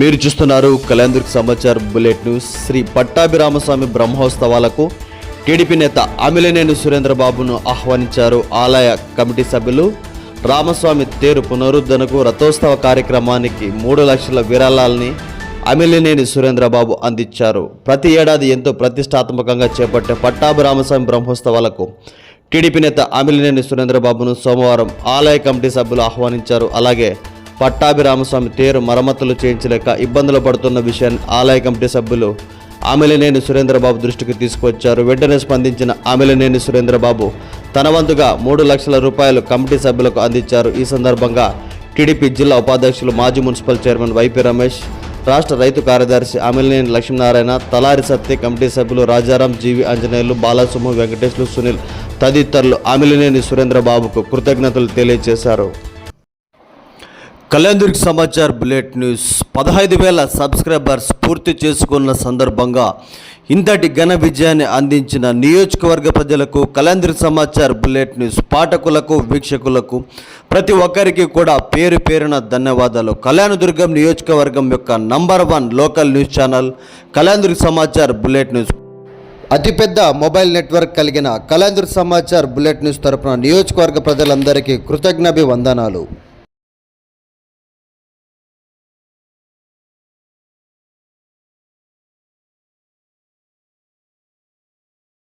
మీరు చూస్తున్నారు Kalyandurg Samachar bullet news. Shri Pattabhiramaswamy బ్రహ్మోత్సవాలకు టీడీపీ నేత అమిలినేని సురేంద్రబాబును ఆహ్వానించారు ఆలయ కమిటీ సభ్యులు. రామస్వామి తేరు పునరుద్ధరణకు రథోత్సవ కార్యక్రమానికి మూడు లక్షల విరాళాలని అమిలినేని సురేంద్రబాబు అందించారు. ప్రతి ఏడాది ఎంతో ప్రతిష్టాత్మకంగా చేపట్టే పట్టాభిరామస్వామి బ్రహ్మోత్సవాలకు టీడీపీ నేత అమిలినేని సురేంద్రబాబును సోమవారం ఆలయ కమిటీ సభ్యులు ఆహ్వానించారు. అలాగే పట్టాభిరామస్వామి తేరు మరమ్మతులు చేయించలేక ఇబ్బందులు పడుతున్న విషయాన్ని ఆలయ కమిటీ సభ్యులు ఆమెలనేని సురేంద్రబాబు దృష్టికి తీసుకొచ్చారు వెంటనే స్పందించిన ఆమెలనేని సురేంద్రబాబు తన వంతుగా మూడు లక్షల రూపాయలు కమిటీ సభ్యులకు అందించారు. ఈ సందర్భంగా టీడీపీ జిల్లా ఉపాధ్యక్షులు మాజీ మున్సిపల్ చైర్మన్ వైపీ రమేష్ రాష్ట్ర రైతు కార్యదర్శి అమిలినేని లక్ష్మీనారాయణ తలారి సత్య కమిటీ సభ్యులు రాజారాం జీవి ఆంజనేయులు బాలసుము వెంకటేశ్లు సునీల్ తదితరులు అమిలినేని సురేంద్రబాబుకు కృతజ్ఞతలు తెలియజేశారు. Kalyandurg Samachar bullet news. పదహైదు వేల సబ్స్క్రైబర్స్ పూర్తి చేసుకున్న సందర్భంగా ఇంతటి ఘన విజయాన్ని అందించిన నియోజకవర్గ ప్రజలకు కళ్యాణదుర్గ్ సమాచార్ బులెట్ న్యూస్ పాఠకులకు వీక్షకులకు ప్రతి ఒక్కరికి కూడా పేరు పేరున ధన్యవాదాలు. కళ్యాణదుర్గం నియోజకవర్గం యొక్క number one local news channel Kalyandurg Samachar bullet news. అతిపెద్ద మొబైల్ నెట్వర్క్ కలిగిన కళ్యాణదుర్గ్ సమాచార్ బులెట్ న్యూస్ తరపున నియోజకవర్గ ప్రజలందరికీ కృతజ్ఞాభివందనాలు.